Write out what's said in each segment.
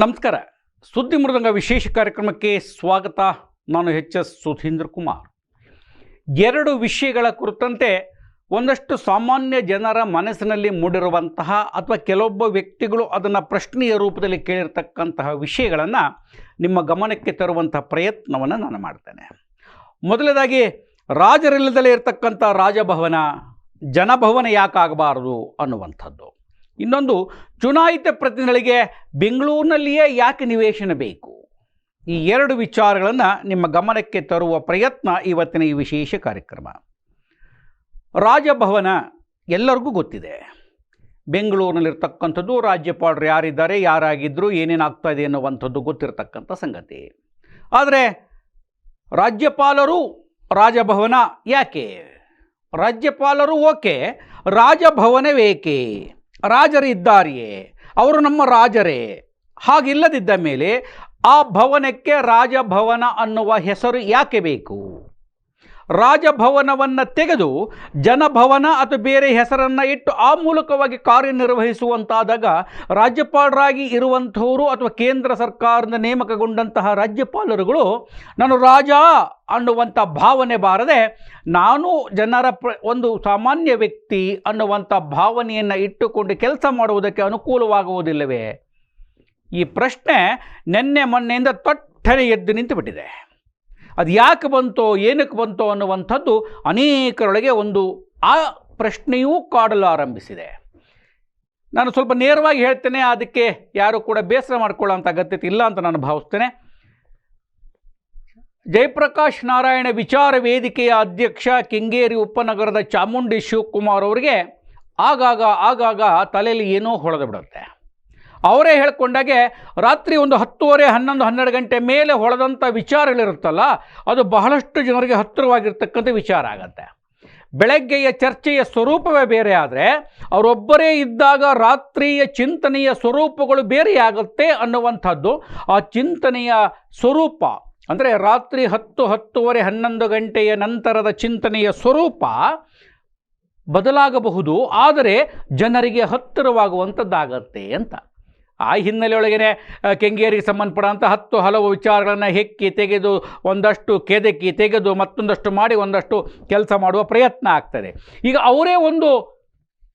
ನಮಸ್ಕಾರ. ಸುದ್ದಿ ಮೃದಂಗ ವಿಶೇಷ ಕಾರ್ಯಕ್ರಮಕ್ಕೆ ಸ್ವಾಗತ. ನಾನು ಎಚ್ ಎಸ್ ಸುಧೀಂದ್ರ ಕುಮಾರ್. ಎರಡು ವಿಷಯಗಳ ಕುರಿತಂತೆ ಒಂದಷ್ಟು ಸಾಮಾನ್ಯ ಜನರ ಮನಸ್ಸಿನಲ್ಲಿ ಮೂಡಿರುವಂತಹ ಅಥವಾ ಕೆಲವೊಬ್ಬ ವ್ಯಕ್ತಿಗಳು ಅದನ್ನು ಪ್ರಶ್ನೆಯ ರೂಪದಲ್ಲಿ ಕೇಳಿರ್ತಕ್ಕಂತಹ ವಿಷಯಗಳನ್ನು ನಿಮ್ಮ ಗಮನಕ್ಕೆ ತರುವಂತಹ ಪ್ರಯತ್ನವನ್ನು ನಾನು ಮಾಡ್ತೇನೆ. ಮೊದಲನೇದಾಗಿ ರಾಜರಿಲ್ಲದಲ್ಲೇ ಇರತಕ್ಕಂಥ ರಾಜಭವನ, ಜನಭವನ ಯಾಕಾಗಬಾರದು ಅನ್ನುವಂಥದ್ದು. ಇನ್ನೊಂದು ಚುನಾಯಿತ ಪ್ರತಿನಿಧಿಗಳಿಗೆ ಬೆಂಗಳೂರಿನಲ್ಲಿಯೇ ಯಾಕೆ ನಿವೇಶನ ಬೇಕು? ಈ ಎರಡು ವಿಚಾರಗಳನ್ನು ನಿಮ್ಮ ಗಮನಕ್ಕೆ ತರುವ ಪ್ರಯತ್ನ ಇವತ್ತಿನ ಈ ವಿಶೇಷ ಕಾರ್ಯಕ್ರಮ. ರಾಜಭವನ ಎಲ್ಲರಿಗೂ ಗೊತ್ತಿದೆ. ಬೆಂಗಳೂರಿನಲ್ಲಿರ್ತಕ್ಕಂಥದ್ದು ರಾಜ್ಯಪಾಲರು ಯಾರಿದ್ದಾರೆ ಯಾರಾಗಿದ್ದರು ಏನೇನಾಗ್ತಾ ಇದೆ ಅನ್ನುವಂಥದ್ದು ಗೊತ್ತಿರತಕ್ಕಂಥ ಸಂಗತಿ. ಆದರೆ, ರಾಜ್ಯಪಾಲರು ರಾಜಭವನ ಯಾಕೆ? ರಾಜ್ಯಪಾಲರು ಓಕೆ ರಾಜಭವನವೇಕೆ ರಾಜರಿದ್ದಾರೆಯೇ ಅವರು ನಮ್ಮ ರಾಜರೇ. ಹಾಗಿಲ್ಲದಿದ್ದ ಮೇಲೆ ಆ ಭವನಕ್ಕೆ ರಾಜಭವನ ಅನ್ನುವ ಹೆಸರು ಯಾಕೆ ಬೇಕು? ರಾಜಭವನವನ್ನು ತೆಗೆದು ಜನಭವನ ಅಥವಾ ಬೇರೆ ಹೆಸರನ್ನು ಇಟ್ಟು ಆ ಮೂಲಕವಾಗಿ ಕಾರ್ಯನಿರ್ವಹಿಸುವಂತಾದಾಗ ರಾಜ್ಯಪಾಲರಾಗಿ ಇರುವಂಥವರು ಅಥವಾ ಕೇಂದ್ರ ಸರ್ಕಾರದಿಂದ ನೇಮಕಗೊಂಡಂತಹ ರಾಜ್ಯಪಾಲರುಗಳು, ನಾನು ರಾಜ ಅನ್ನುವಂಥ ಭಾವನೆ ಬಾರದೆ, ನಾನು ಜನರ ಪ್ರ, ಒಂದು ಸಾಮಾನ್ಯ ವ್ಯಕ್ತಿ ಅನ್ನುವಂಥ ಭಾವನೆಯನ್ನು ಇಟ್ಟುಕೊಂಡು ಕೆಲಸ ಮಾಡುವುದಕ್ಕೆ ಅನುಕೂಲವಾಗುವುದಿಲ್ಲವೇ? ಈ ಪ್ರಶ್ನೆ ನಿನ್ನೆ ಮೊನ್ನೆಯಿಂದ ತೊಟ್ಟನೆ ಎದ್ದು ನಿಂತು ಬಿಟ್ಟಿದೆ ಅದು ಯಾಕೆ ಬಂತೋ, ಏನಕ್ಕೆ ಬಂತೋ ಅನ್ನುವಂಥದ್ದು ಅನೇಕರೊಳಗೆ ಒಂದು ಆ ಪ್ರಶ್ನೆಯೂ ಕಾಡಲು ಆರಂಭಿಸಿದೆ. ನಾನು ಸ್ವಲ್ಪ ನೇರವಾಗಿ ಹೇಳ್ತೇನೆ, ಅದಕ್ಕೆ ಯಾರು ಕೂಡ ಬೇಸರ ಮಾಡ್ಕೊಳ್ಳೋಂಥ ಅಗತ್ಯತೆ ಇಲ್ಲ ಅಂತ ನಾನು ಭಾವಿಸ್ತೇನೆ. ಜಯಪ್ರಕಾಶ್ ನಾರಾಯಣ ವಿಚಾರ ವೇದಿಕೆಯ ಅಧ್ಯಕ್ಷ ಕೆಂಗೇರಿ ಉಪನಗರದ ಚಾಮುಂಡಿ ಶಿವಕುಮಾರ್ ಅವರಿಗೆ ಆಗಾಗ ಆಗಾಗ ತಲೆಯಲ್ಲಿ ಏನೋ ಹೊಳೆದು ಬಿಡುತ್ತೆ. ಅವರೇ ಹೇಳ್ಕೊಂಡಾಗೆ ರಾತ್ರಿ ಒಂದು ಹತ್ತುವರೆ, ಹನ್ನೊಂದು, ಹನ್ನೆರಡು ಗಂಟೆ ಮೇಲೆ ಹೊಳೆದಂಥ ವಿಚಾರಗಳಿರುತ್ತಲ್ಲ, ಅದು ಬಹಳಷ್ಟು ಜನರಿಗೆ ಹತ್ತಿರವಾಗಿರ್ತಕ್ಕಂಥ ವಿಚಾರ ಆಗತ್ತೆ. ಬೆಳಗ್ಗೆಯ ಚರ್ಚೆಯ ಸ್ವರೂಪವೇ ಬೇರೆ ಆದರೆ, ಅವರೊಬ್ಬರೇ ಇದ್ದಾಗ ರಾತ್ರಿಯ ಚಿಂತನೆಯ ಸ್ವರೂಪಗಳು ಬೇರೆಯಾಗುತ್ತೆ ಅನ್ನುವಂಥದ್ದು ಆ ಚಿಂತನೆಯ ಸ್ವರೂಪ. ಅಂದರೆ ರಾತ್ರಿ ಹತ್ತು, ಹತ್ತುವರೆ, ಹನ್ನೊಂದು ಗಂಟೆಯ ನಂತರದ ಚಿಂತನೆಯ ಸ್ವರೂಪ ಬದಲಾಗಬಹುದು, ಆದರೆ ಜನರಿಗೆ ಹತ್ತಿರವಾಗುವಂಥದ್ದಾಗತ್ತೆ ಅಂತ. ಆ ಹಿನ್ನೆಲೆಯೊಳಗೇ ಕೆಂಗೇರಿಗೆ ಸಂಬಂಧಪಡುವಂಥ ಹತ್ತು ಹಲವು ವಿಚಾರಗಳನ್ನು ಹೆಕ್ಕಿ ತೆಗೆದು ಒಂದಷ್ಟು ಕೆದಕಿ ತೆಗೆದು ಮತ್ತೊಂದಷ್ಟು ಮಾಡಿ ಒಂದಷ್ಟು ಕೆಲಸ ಮಾಡುವ ಪ್ರಯತ್ನ ಆಗ್ತದೆ. ಈಗ ಅವರೇ ಒಂದು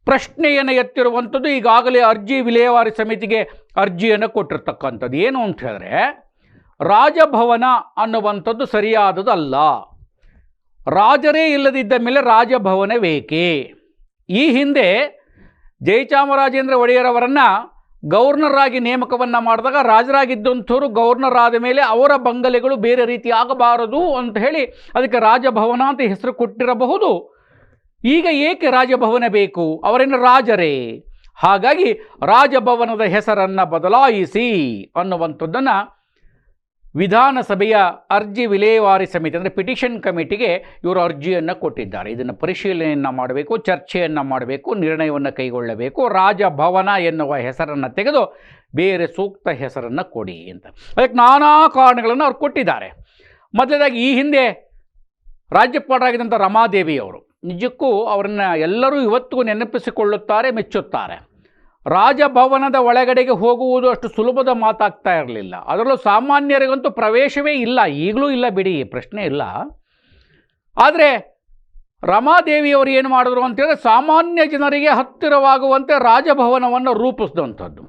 ಪ್ರಶ್ನೆಯನ್ನು ಎತ್ತಿರುವಂಥದ್ದು ಈಗಾಗಲೇ ಅರ್ಜಿ ವಿಲೇವಾರಿ ಸಮಿತಿಗೆ ಅರ್ಜಿಯನ್ನು ಕೊಟ್ಟಿರ್ತಕ್ಕಂಥದ್ದು. ಏನು ಅಂತ ಹೇಳಿದ್ರೆ, ರಾಜಭವನ ಅನ್ನುವಂಥದ್ದು ಸರಿಯಾದದಲ್ಲ. ರಾಜರೇ ಇಲ್ಲದಿದ್ದ ಮೇಲೆ ರಾಜಭವನ ಬೇಕೇ? ಈ ಹಿಂದೆ ಜಯಚಾಮರಾಜೇಂದ್ರ ಒಡೆಯರವರನ್ನು ಗವರ್ನರ್ ಆಗಿ ನೇಮಕವನ್ನು ಮಾಡಿದಾಗ ರಾಜರಾಗಿದ್ದಂಥವ್ರು ಗವರ್ನರ್ ಆದ ಮೇಲೆ ಅವರ ಬಂಗಲೆಗಳು ಬೇರೆ ರೀತಿ ಆಗಬಾರದು ಅಂತ ಹೇಳಿ ಅದಕ್ಕೆ ರಾಜಭವನ ಅಂತ ಹೆಸರು ಕೊಟ್ಟಿರಬಹುದು. ಈಗ ಏಕೆ ರಾಜಭವನ ಬೇಕು? ಅವರೇನು ರಾಜರೇ? ಹಾಗಾಗಿ ರಾಜಭವನದ ಹೆಸರನ್ನು ಬದಲಾಯಿಸಿ ಅನ್ನುವಂಥದ್ದನ್ನು ವಿಧಾನಸಭೆಯ ಅರ್ಜಿ ವಿಲೇವಾರಿ ಸಮಿತಿ, ಅಂದರೆ ಪಿಟಿಷನ್ ಕಮಿಟಿಗೆ ಇವರು ಅರ್ಜಿಯನ್ನು ಕೊಟ್ಟಿದ್ದಾರೆ. ಇದನ್ನು ಪರಿಶೀಲನೆಯನ್ನು ಮಾಡಬೇಕು, ಚರ್ಚೆಯನ್ನು ಮಾಡಬೇಕು, ನಿರ್ಣಯವನ್ನು ಕೈಗೊಳ್ಳಬೇಕು. ರಾಜಭವನ ಎನ್ನುವ ಹೆಸರನ್ನು ತೆಗೆದು ಬೇರೆ ಸೂಕ್ತ ಹೆಸರನ್ನು ಕೊಡಿ ಅಂತ. ಅದಕ್ಕೆ ನಾನಾ ಕಾರಣಗಳನ್ನು ಅವ್ರು ಕೊಟ್ಟಿದ್ದಾರೆ. ಮೊದಲನೇದಾಗಿ ಈ ಹಿಂದೆ ರಾಜ್ಯಪಾಲರಾಗಿದ್ದಂಥ ರಮಾದೇವಿಯವರು ನಿಜಕ್ಕೂ ಅವರನ್ನು ಎಲ್ಲರೂ ಇವತ್ತಿಗೂ ನೆನಪಿಸಿಕೊಳ್ಳುತ್ತಾರೆ, ಮೆಚ್ಚುತ್ತಾರೆ. ರಾಜಭವನದ ಒಳಗಡೆಗೆ ಹೋಗುವುದು ಅಷ್ಟು ಸುಲಭದ ಮಾತಾಗ್ತಾ ಇರಲಿಲ್ಲ. ಅದರಲ್ಲೂ ಸಾಮಾನ್ಯರಿಗಂತೂ ಪ್ರವೇಶವೇ ಇಲ್ಲ. ಈಗಲೂ ಇಲ್ಲ ಬಿಡಿ, ಪ್ರಶ್ನೆ ಇಲ್ಲ. ಆದರೆ ರಮಾದೇವಿಯವರು ಏನು ಮಾಡಿದ್ರು ಅಂತೇಳಿದ್ರೆ ಸಾಮಾನ್ಯ ಜನರಿಗೆ ಹತ್ತಿರವಾಗುವಂತೆ ರಾಜಭವನವನ್ನು ರೂಪಿಸಿದಂಥದ್ದು.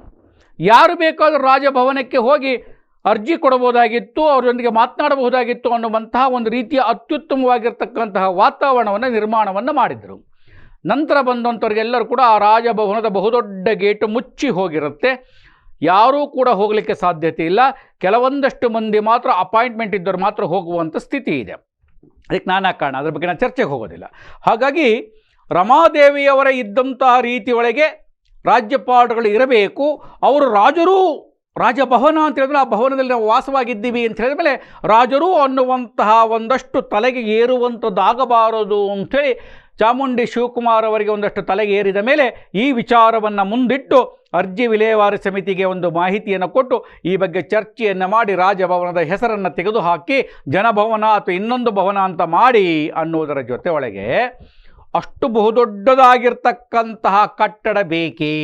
ಯಾರು ಬೇಕಾದರೂ ರಾಜಭವನಕ್ಕೆ ಹೋಗಿ ಅರ್ಜಿ ಕೊಡಬಹುದಾಗಿತ್ತು, ಅವರೊಂದಿಗೆ ಮಾತನಾಡಬಹುದಾಗಿತ್ತು ಅನ್ನುವಂತಹ ಒಂದು ರೀತಿಯ ಅತ್ಯುತ್ತಮವಾಗಿರ್ತಕ್ಕಂತಹ ವಾತಾವರಣವನ್ನು, ನಿರ್ಮಾಣವನ್ನು ಮಾಡಿದರು. ನಂತರ ಬಂದಂಥವ್ರಿಗೆಲ್ಲರೂ ಕೂಡ ಆ ರಾಜಭವನದ ಬಹುದೊಡ್ಡ ಗೇಟು ಮುಚ್ಚಿ ಹೋಗಿರುತ್ತೆ. ಯಾರೂ ಕೂಡ ಹೋಗಲಿಕ್ಕೆ ಸಾಧ್ಯತೆ ಇಲ್ಲ. ಕೆಲವೊಂದಷ್ಟು ಮಂದಿ ಮಾತ್ರ ಅಪಾಯಿಂಟ್ಮೆಂಟ್ ಇದ್ದವ್ರು ಮಾತ್ರ ಹೋಗುವಂಥ ಸ್ಥಿತಿ ಇದೆ. ಅದಕ್ಕೆ ನಾನಾ ಕಾರಣ, ಅದ್ರ ಬಗ್ಗೆ ನಾನು ಚರ್ಚೆಗೆ ಹೋಗೋದಿಲ್ಲ. ಹಾಗಾಗಿ ರಮಾದೇವಿಯವರ ಇದ್ದಂತಹ ರೀತಿಯೊಳಗೆ ರಾಜ್ಯಪಾಲರುಗಳು ಇರಬೇಕು. ಅವರು ರಾಜರೂ ರಾಜಭವನ ಅಂತ ಹೇಳಿದ್ರೆ ಆ ಭವನದಲ್ಲಿ ನಾವು ವಾಸವಾಗಿದ್ದೀವಿ ಅಂತ ಹೇಳಿದ ಮೇಲೆ ರಾಜರು ಅನ್ನುವಂತಹ ಒಂದಷ್ಟು ತಲೆಗೆ ಏರುವಂಥದ್ದಾಗಬಾರದು ಅಂಥೇಳಿ ಚಾಮುಂಡಿ ಶಿವಕುಮಾರ್ ಅವರಿಗೆ ಒಂದಷ್ಟು ತಲೆಗೆ ಏರಿದ ಮೇಲೆ ಈ ವಿಚಾರವನ್ನು ಮುಂದಿಟ್ಟು ಅರ್ಜಿ ವಿಲೇವಾರಿ ಸಮಿತಿಗೆ ಒಂದು ಮಾಹಿತಿಯನ್ನು ಕೊಟ್ಟು ಈ ಬಗ್ಗೆ ಚರ್ಚೆಯನ್ನು ಮಾಡಿ ರಾಜಭವನದ ಹೆಸರನ್ನು ತೆಗೆದುಹಾಕಿ ಜನಭವನ ಅಥವಾ ಇನ್ನೊಂದು ಭವನ ಅಂತ ಮಾಡಿ ಅನ್ನುವುದರ ಜೊತೆ ಒಳಗೆ ಅಷ್ಟು ಬಹುದೊಡ್ಡದಾಗಿರ್ತಕ್ಕಂತಹ ಕಟ್ಟಡ ಬೇಕೇ?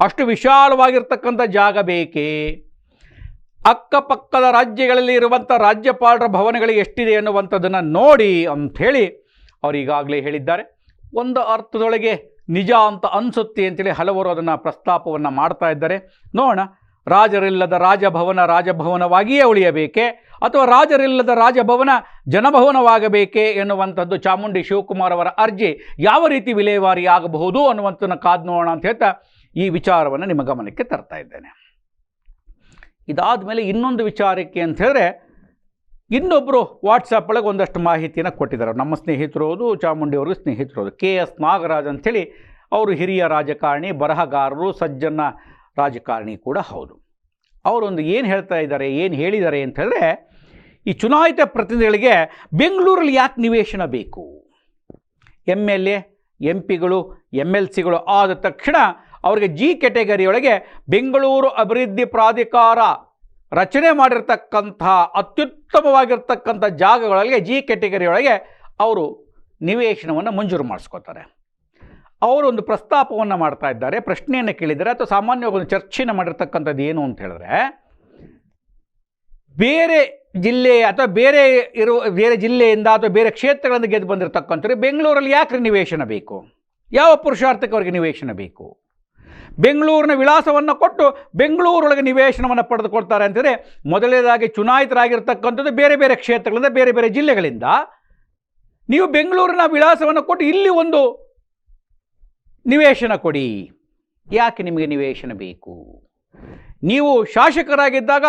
ಅಷ್ಟು ವಿಶಾಲವಾಗಿರ್ತಕ್ಕಂಥ ಜಾಗ ಬೇಕೇ? ಅಕ್ಕಪಕ್ಕದ ರಾಜ್ಯಗಳಲ್ಲಿ ಇರುವಂಥ ರಾಜ್ಯಪಾಲರ ಭವನಗಳಿಗೆ ಎಷ್ಟಿದೆ ಅನ್ನುವಂಥದ್ದನ್ನು ನೋಡಿ ಅಂಥೇಳಿ ಅವರು ಈಗಾಗಲೇ ಹೇಳಿದ್ದಾರೆ. ಒಂದು ಅರ್ಥದೊಳಗೆ ನಿಜ ಅಂತ ಅನಿಸುತ್ತೆ ಅಂತೇಳಿ ಹಲವರು ಅದನ್ನು ಪ್ರಸ್ತಾಪವನ್ನು ಮಾಡ್ತಾ ಇದ್ದಾರೆ. ನೋಡೋಣ, ರಾಜರಿಲ್ಲದ ರಾಜಭವನ ರಾಜಭವನವಾಗಿಯೇ ಉಳಿಯಬೇಕೆ ಅಥವಾ ರಾಜರಿಲ್ಲದ ರಾಜಭವನ ಜನಭವನವಾಗಬೇಕೇ ಎನ್ನುವಂಥದ್ದು ಚಾಮುಂಡಿ ಶಿವಕುಮಾರ್ ಅವರ ಅರ್ಜಿ ಯಾವ ರೀತಿ ವಿಲೇವಾರಿ ಆಗಬಹುದು ಅನ್ನುವಂಥದ್ದನ್ನು ಕಾದು ನೋಡೋಣ ಅಂತ ಹೇಳ್ತಾ ಈ ವಿಚಾರವನ್ನು ನಿಮ್ಮ ಗಮನಕ್ಕೆ ತರ್ತಾ ಇದ್ದೇನೆ. ಇದಾದ ಮೇಲೆ ಇನ್ನೊಂದು ವಿಚಾರಕ್ಕೆ ಅಂತ ಹೇಳಿದ್ರೆ ಇನ್ನೊಬ್ಬರು ವಾಟ್ಸಪ್ ಒಳಗೆ ಒಂದಷ್ಟು ಮಾಹಿತಿಯನ್ನು ಕೊಟ್ಟಿದ್ದಾರೆ. ನಮ್ಮ ಸ್ನೇಹಿತರು ಚಾಮುಂಡಿ ಅವರು ಸ್ನೇಹಿತರು ಕೆ ಎಸ್ ನಾಗರಾಜ್ ಅಂಥೇಳಿ ಅವರು ಹಿರಿಯ ರಾಜಕಾರಣಿ, ಬರಹಗಾರರು, ಸಜ್ಜನ ರಾಜಕಾರಣಿ ಕೂಡ ಹೌದು. ಅವರೊಂದು ಏನು ಹೇಳ್ತಾ ಇದ್ದಾರೆ, ಏನು ಹೇಳಿದ್ದಾರೆ ಅಂತ ಹೇಳಿದ್ರೆ, ಈ ಚುನಾಯಿತ ಪ್ರತಿನಿಧಿಗಳಿಗೆ ಬೆಂಗಳೂರಲ್ಲಿ ಯಾಕೆ ನಿವೇಶನ ಬೇಕು? ಎಂ ಎಲ್ ಎ, ಎಂ ಪಿಗಳು ಎಂ ಎಲ್ ಸಿಗಳು ಆದ ತಕ್ಷಣ ಅವರಿಗೆ ಜಿ ಕೆಟಗರಿಯೊಳಗೆ ಬೆಂಗಳೂರು ಅಭಿವೃದ್ಧಿ ಪ್ರಾಧಿಕಾರ ರಚನೆ ಮಾಡಿರ್ತಕ್ಕಂಥ, ಅತ್ಯುತ್ತಮವಾಗಿರ್ತಕ್ಕಂಥ ಜಾಗಗಳಲ್ಲಿ, ಜಿ ಕೆಟಗರಿಯೊಳಗೆ ಅವರು ನಿವೇಶನವನ್ನು ಮಂಜೂರು ಮಾಡಿಸ್ಕೋತಾರೆ. ಅವರು ಒಂದು ಪ್ರಸ್ತಾಪವನ್ನು ಮಾಡ್ತಾ ಇದ್ದಾರೆ. ಪ್ರಶ್ನೆಯನ್ನು ಕೇಳಿದರೆ ಅಥವಾ ಸಾಮಾನ್ಯವಾಗಿ ಒಂದು ಚರ್ಚೆಯನ್ನು ಮಾಡಿರ್ತಕ್ಕಂಥದ್ದು ಏನು ಅಂತ ಹೇಳಿದ್ರೆ, ಬೇರೆ ಜಿಲ್ಲೆ ಅಥವಾ ಬೇರೆ ಇರುವ, ಬೇರೆ ಜಿಲ್ಲೆಯಿಂದ ಅಥವಾ ಬೇರೆ ಕ್ಷೇತ್ರಗಳಿಂದ ಗೆದ್ದು ಬಂದಿರತಕ್ಕಂಥವ್ರು ಬೆಂಗಳೂರಲ್ಲಿ ಯಾಕೆ ನಿವೇಶನ ಬೇಕು? ಯಾವ ಪುರುಷಾರ್ಥಕ್ಕೆ ಅವರಿಗೆ ನಿವೇಶನ ಬೇಕು? ಬೆಂಗಳೂರಿನ ವಿಳಾಸವನ್ನು ಕೊಟ್ಟು ಬೆಂಗಳೂರೊಳಗೆ ನಿವೇಶನವನ್ನು ಪಡೆದುಕೊಳ್ತಾರೆ ಅಂತಂದರೆ ಮೊದಲನೇದಾಗಿ ಚುನಾಯಿತರಾಗಿರ್ತಕ್ಕಂಥದ್ದು ಬೇರೆ ಬೇರೆ ಕ್ಷೇತ್ರಗಳಿಂದ ಬೇರೆ ಬೇರೆ ಜಿಲ್ಲೆಗಳಿಂದ. ನೀವು ಬೆಂಗಳೂರಿನ ವಿಳಾಸವನ್ನು ಕೊಟ್ಟು ಇಲ್ಲಿ ಒಂದು ನಿವೇಶನ ಕೊಡಿ. ಯಾಕೆ ನಿಮಗೆ ನಿವೇಶನ ಬೇಕು? ನೀವು ಶಾಸಕರಾಗಿದ್ದಾಗ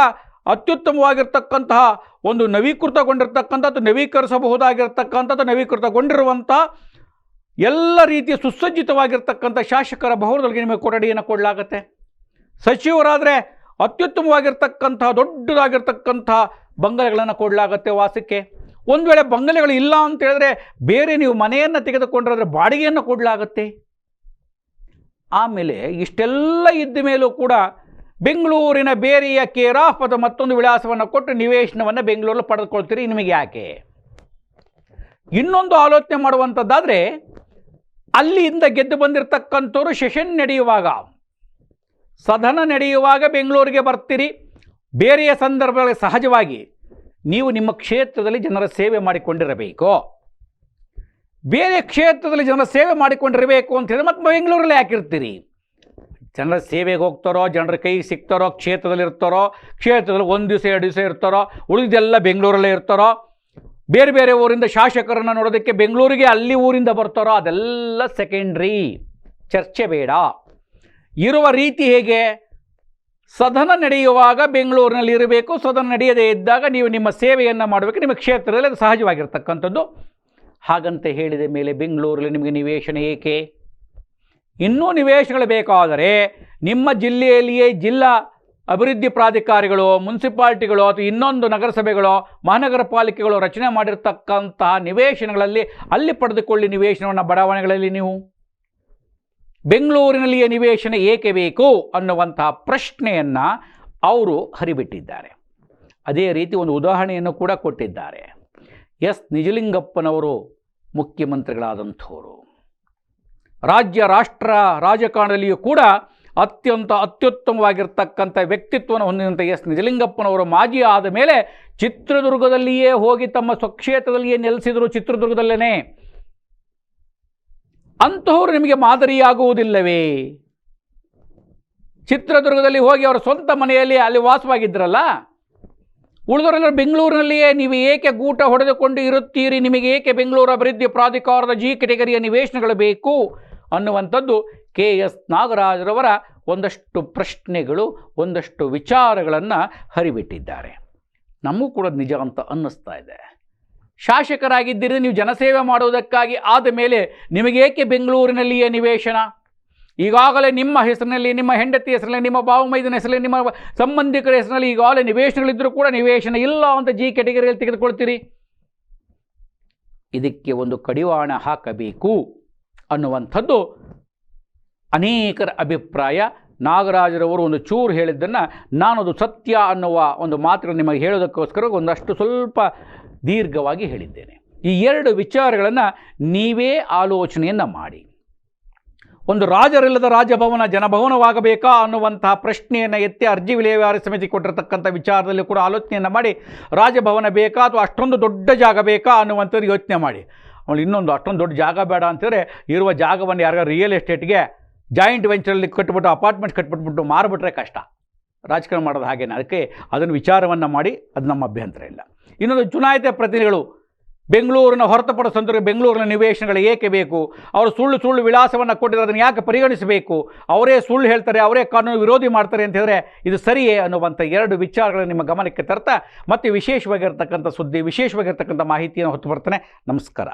ಅತ್ಯುತ್ತಮವಾಗಿರ್ತಕ್ಕಂತಹ ಒಂದು ನವೀಕೃತಗೊಂಡಿರ್ತಕ್ಕಂಥದ್ದು ನವೀಕರಿಸಬಹುದಾಗಿರ್ತಕ್ಕಂಥದ್ದು ನವೀಕೃತಗೊಂಡಿರುವಂಥ ಎಲ್ಲ ರೀತಿಯ ಸುಸಜ್ಜಿತವಾಗಿರ್ತಕ್ಕಂಥ ಶಾಸಕರ ಭವನದೊಳಗೆ ನಿಮಗೆ ಕೊಠಡಿಯನ್ನು ಕೊಡಲಾಗತ್ತೆ. ಸಚಿವರಾದರೆ ಅತ್ಯುತ್ತಮವಾಗಿರ್ತಕ್ಕಂತಹ ದೊಡ್ಡದಾಗಿರ್ತಕ್ಕಂಥ ಬಂಗಲೆಗಳನ್ನು ಕೊಡಲಾಗತ್ತೆ ವಾಸಕ್ಕೆ. ಒಂದು ವೇಳೆ ಬಂಗಲೆಗಳು ಇಲ್ಲ ಅಂತ ಹೇಳಿದ್ರೆ ಬೇರೆ ನೀವು ಮನೆಯನ್ನು ತೆಗೆದುಕೊಂಡ್ರೆ ಬಾಡಿಗೆಯನ್ನು ಕೊಡಲಾಗತ್ತೆ. ಆಮೇಲೆ ಇಷ್ಟೆಲ್ಲ ಇದ್ದ ಮೇಲೂ ಕೂಡ ಬೆಂಗಳೂರಿನ ಬೇರೆಯ ಕೇರಾಫದ ಮತ್ತೊಂದು ವಿಳಾಸವನ್ನು ಕೊಟ್ಟು ನಿವೇಶನವನ್ನು ಬೆಂಗಳೂರಲ್ಲಿ ಪಡೆದುಕೊಳ್ತೀರಿ ನಿಮಗೆ ಯಾಕೆ? ಇನ್ನೊಂದು ಆಲೋಚನೆ ಮಾಡುವಂಥದ್ದಾದರೆ ಅಲ್ಲಿಂದ ಗೆದ್ದು ಬಂದಿರತಕ್ಕಂಥವ್ರು ಸೆಷನ್ ನಡೆಯುವಾಗ. ಸದನ ನಡೆಯುವಾಗ ಬೆಂಗಳೂರಿಗೆ ಬರ್ತೀರಿ. ಬೇರೆಯ ಸಂದರ್ಭಗಳಲ್ಲಿ ಸಹಜವಾಗಿ ನೀವು ನಿಮ್ಮ ಕ್ಷೇತ್ರದಲ್ಲಿ ಜನರ ಸೇವೆ ಮಾಡಿಕೊಂಡಿರಬೇಕು. ಬೇರೆ ಕ್ಷೇತ್ರದಲ್ಲಿ ಜನರ ಸೇವೆ ಮಾಡಿಕೊಂಡಿರಬೇಕು ಅಂತ ಹೇಳಿದ್ರೆ ಮತ್ತೆ ಬೆಂಗಳೂರಲ್ಲಿ ಯಾಕಿರ್ತೀರಿ ಜನರ ಸೇವೆಗೆ ಹೋಗ್ತಾರೋ, ಜನರ ಕೈ ಸಿಗ್ತಾರೋ ಕ್ಷೇತ್ರದಲ್ಲಿ ಇರ್ತಾರೋ ಕ್ಷೇತ್ರದಲ್ಲಿ ಒಂದು ದಿವಸ, ಎರಡು ದಿವಸ ಇರ್ತಾರೋ, ಉಳಿದೆಲ್ಲ ಬೆಂಗಳೂರಲ್ಲೇ ಇರ್ತಾರೋ ಬೇರೆ ಬೇರೆ ಊರಿಂದ ಶಾಸಕರನ್ನು ನೋಡೋದಕ್ಕೆ ಬೆಂಗಳೂರಿಗೆ ಅಲ್ಲಿ ಊರಿಂದ ಬರ್ತಾರೋ ಅದೆಲ್ಲ ಸೆಕೆಂಡ್ರಿ ಚರ್ಚೆ ಬೇಡ. ಇರುವ ರೀತಿ ಹೇಗೆ? ಸದನ ನಡೆಯುವಾಗ ಬೆಂಗಳೂರಿನಲ್ಲಿ ಇರಬೇಕು, ಸದನ ನಡೆಯದೇ ಇದ್ದಾಗ ನೀವು ನಿಮ್ಮ ಸೇವೆಯನ್ನು ಮಾಡಬೇಕು, ನಿಮ್ಮ ಕ್ಷೇತ್ರದಲ್ಲಿ ಅದು ಸಹಜವಾಗಿರ್ತಕ್ಕಂಥದ್ದು. ಹಾಗಂತ ಹೇಳಿದ ಮೇಲೆ ಬೆಂಗಳೂರಲ್ಲಿ ನಿಮಗೆ ನಿವೇಶನ ಏಕೆ? ಇನ್ನೂ ನಿವೇಶನಗಳು ಬೇಕಾದರೆ ನಿಮ್ಮ ಜಿಲ್ಲೆಯಲ್ಲಿಯೇ ಜಿಲ್ಲಾ ಅಭಿವೃದ್ಧಿ ಪ್ರಾಧಿಕಾರಿಗಳು, ಮುನ್ಸಿಪಾಲ್ಟಿಗಳು ಅಥವಾ ಇನ್ನೊಂದು ನಗರಸಭೆಗಳು, ಮಹಾನಗರ ಪಾಲಿಕೆಗಳು ರಚನೆ ಮಾಡಿರ್ತಕ್ಕಂತಹ ನಿವೇಶನಗಳಲ್ಲಿ ಅಲ್ಲಿ ಪಡೆದುಕೊಳ್ಳಿ ನಿವೇಶನವನ್ನು ಬಡಾವಣೆಗಳಲ್ಲಿ ನೀವು. ಬೆಂಗಳೂರಿನಲ್ಲಿಯೇ ನಿವೇಶನ ಏಕೆ ಬೇಕು ಅನ್ನುವಂತಹ ಪ್ರಶ್ನೆಯನ್ನು ಅವರು ಹರಿಬಿಟ್ಟಿದ್ದಾರೆ. ಅದೇ ರೀತಿ ಒಂದು ಉದಾಹರಣೆಯನ್ನು ಕೂಡ ಕೊಟ್ಟಿದ್ದಾರೆ. ಎಸ್. ನಿಜಲಿಂಗಪ್ಪನವರು ಮುಖ್ಯಮಂತ್ರಿಗಳಾದಂಥವರು. ರಾಜ್ಯ, ರಾಷ್ಟ್ರ ರಾಜಕಾರಣದಲ್ಲಿಯೂ ಕೂಡ ಅತ್ಯಂತ ಅತ್ಯುತ್ತಮವಾಗಿರ್ತಕ್ಕಂಥ ವ್ಯಕ್ತಿತ್ವವನ್ನು ಹೊಂದಿದಂಥ ಎಸ್ ನಿಜಲಿಂಗಪ್ಪನವರು ಮಾಜಿ ಆದ ಮೇಲೆ ಚಿತ್ರದುರ್ಗದಲ್ಲಿಯೇ ಹೋಗಿ ತಮ್ಮ ಸ್ವಕ್ಷೇತ್ರದಲ್ಲಿಯೇ ನೆಲೆಸಿದರು ಚಿತ್ರದುರ್ಗದಲ್ಲೇ ಅಂತಹವರು ನಿಮಗೆ ಮಾದರಿಯಾಗುವುದಿಲ್ಲವೇ? ಚಿತ್ರದುರ್ಗದಲ್ಲಿ ಹೋಗಿ ಅವರ ಸ್ವಂತ ಮನೆಯಲ್ಲಿ ಅಲ್ಲಿ ವಾಸವಾಗಿದ್ದರಲ್ಲ ಉಳಿದವರೆಲ್ಲರೂ ಬೆಂಗಳೂರಿನಲ್ಲಿಯೇ ನೀವು ಏಕೆ ಗೂಟ ಹೊಡೆದುಕೊಂಡು ಇರುತ್ತೀರಿ? ನಿಮಗೆ ಏಕೆ ಬೆಂಗಳೂರು ಅಭಿವೃದ್ಧಿ ಪ್ರಾಧಿಕಾರದ ಜಿ ಕೆಟಗರಿಯ ನಿವೇಶನಗಳು ಬೇಕು ಅನ್ನುವಂಥದ್ದು ಕೆ ಎಸ್ ನಾಗರಾಜರವರ ಒಂದಷ್ಟು ಪ್ರಶ್ನೆಗಳು, ಒಂದಷ್ಟು ವಿಚಾರಗಳನ್ನು ಹರಿಬಿಟ್ಟಿದ್ದಾರೆ. ನಮಗೂ ಕೂಡ ನಿಜ ಅಂತ ಅನ್ನಿಸ್ತಾ ಇದೆ. ಶಾಸಕರಾಗಿದ್ದರೆ, ನೀವು ಜನಸೇವೆ ಮಾಡುವುದಕ್ಕಾಗಿ ಆದ ಮೇಲೆ ನಿಮಗೇಕೆ ಬೆಂಗಳೂರಿನಲ್ಲಿಯೇ ನಿವೇಶನ? ಈಗಾಗಲೇ ನಿಮ್ಮ ಹೆಸರಿನಲ್ಲಿ, ನಿಮ್ಮ ಹೆಂಡತಿ ಹೆಸರಿನಲ್ಲಿ, ನಿಮ್ಮ ಬಾವುಮೈದನ ಹೆಸರಲ್ಲಿ ನಿಮ್ಮ ಸಂಬಂಧಿಕರ ಹೆಸರಿನಲ್ಲಿ ಈಗಾಗಲೇ ನಿವೇಶನಗಳಿದ್ದರೂ ಕೂಡ ನಿವೇಶನ ಇಲ್ಲ ಅಂತ ಜಿ ಕೆಟಗರಿಯಲ್ಲಿ ತೆಗೆದುಕೊಳ್ತೀರಿ. ಇದಕ್ಕೆ ಒಂದು ಕಡಿವಾಣ ಹಾಕಬೇಕು ಅನ್ನುವಂಥದ್ದು ಅನೇಕರ ಅಭಿಪ್ರಾಯ. ನಾಗರಾಜರವರು ಒಂದು ಚೂರು ಹೇಳಿದ್ದನ್ನು ನಾನದು ಸತ್ಯ ಅನ್ನುವ ಒಂದು ಮಾತ್ರ ನಿಮಗೆ ಹೇಳೋದಕ್ಕೋಸ್ಕರ ಒಂದಷ್ಟು ಸ್ವಲ್ಪ ದೀರ್ಘವಾಗಿ ಹೇಳಿದ್ದೇನೆ. ಈ ಎರಡು ವಿಚಾರಗಳನ್ನು ನೀವೇ ಆಲೋಚನೆಯನ್ನು ಮಾಡಿ. ಒಂದು ರಾಜರಿಲ್ಲದ ರಾಜಭವನ ಜನಭವನವಾಗಬೇಕಾ ಅನ್ನುವಂತಹ ಪ್ರಶ್ನೆಯನ್ನು ಎತ್ತಿ ಅರ್ಜಿ ವಿಲೇವಾರಿ ಸಮಿತಿ ಕೊಟ್ಟಿರತಕ್ಕಂಥ ವಿಚಾರದಲ್ಲಿ ಕೂಡ ಆಲೋಚನೆಯನ್ನು ಮಾಡಿ, ರಾಜಭವನ ಬೇಕಾ ಅಥವಾ ಅಷ್ಟೊಂದು ದೊಡ್ಡ ಜಾಗ ಬೇಕಾ ಅನ್ನುವಂಥದ್ದು ಯೋಚನೆ ಮಾಡಿ. ಅವಳು ಇನ್ನೊಂದು ಅಷ್ಟೊಂದು ದೊಡ್ಡ ಜಾಗ ಬೇಡ ಅಂತಂದರೆ ಇರುವ ಜಾಗವನ್ನು ಯಾರಿಗಾರು ರಿಯಲ್ ಎಸ್ಟೇಟ್ಗೆ ಜಾಯಿಂಟ್ ವೆಂಚರಲ್ಲಿ ಕಟ್ಬಿಟ್ಟು ಅಪಾರ್ಟ್ಮೆಂಟ್ ಕಟ್ಬಿಟ್ಬಿಟ್ಟು ಮಾರಿಬಿಟ್ರೆ ಕಷ್ಟ. ರಾಜಕಾರಣ ಮಾಡೋದು ಹಾಗೇನೆ. ಅದಕ್ಕೆ ಅದನ್ನು ವಿಚಾರವನ್ನು ಮಾಡಿ, ಅದು ನಮ್ಮ ಅಭ್ಯಂತರ ಇಲ್ಲ. ಇನ್ನೊಂದು ಚುನಾಯಿತ ಪ್ರತಿನಿಧಿಗಳು, ಬೆಂಗಳೂರಿನ ಸಂದರ್ಭ, ಬೆಂಗಳೂರಿನ ನಿವೇಶನಗಳು ಏಕೆ ಬೇಕು? ಅವರು ಸುಳ್ಳು ಸುಳ್ಳು ವಿಳಾಸವನ್ನು ಕೊಟ್ಟಿದ್ರೆ ಅದನ್ನು ಯಾಕೆ ಪರಿಗಣಿಸಬೇಕು? ಅವರೇ ಸುಳ್ಳು ಹೇಳ್ತಾರೆ, ಅವರೇ ಕಾನೂನು ವಿರೋಧಿ ಮಾಡ್ತಾರೆ ಅಂತ ಹೇಳಿದ್ರೆ ಇದು ಸರಿಯೇ ಅನ್ನುವಂಥ ಎರಡು ವಿಚಾರಗಳನ್ನು ನಿಮ್ಮ ಗಮನಕ್ಕೆ ತರ್ತಾ, ಮತ್ತೆ ವಿಶೇಷವಾಗಿರ್ತಕ್ಕಂಥ ಸುದ್ದಿ, ವಿಶೇಷವಾಗಿರ್ತಕ್ಕಂಥ ಮಾಹಿತಿಯನ್ನು ಹೊತ್ತು ಬರ್ತಾನೆ. ನಮಸ್ಕಾರ.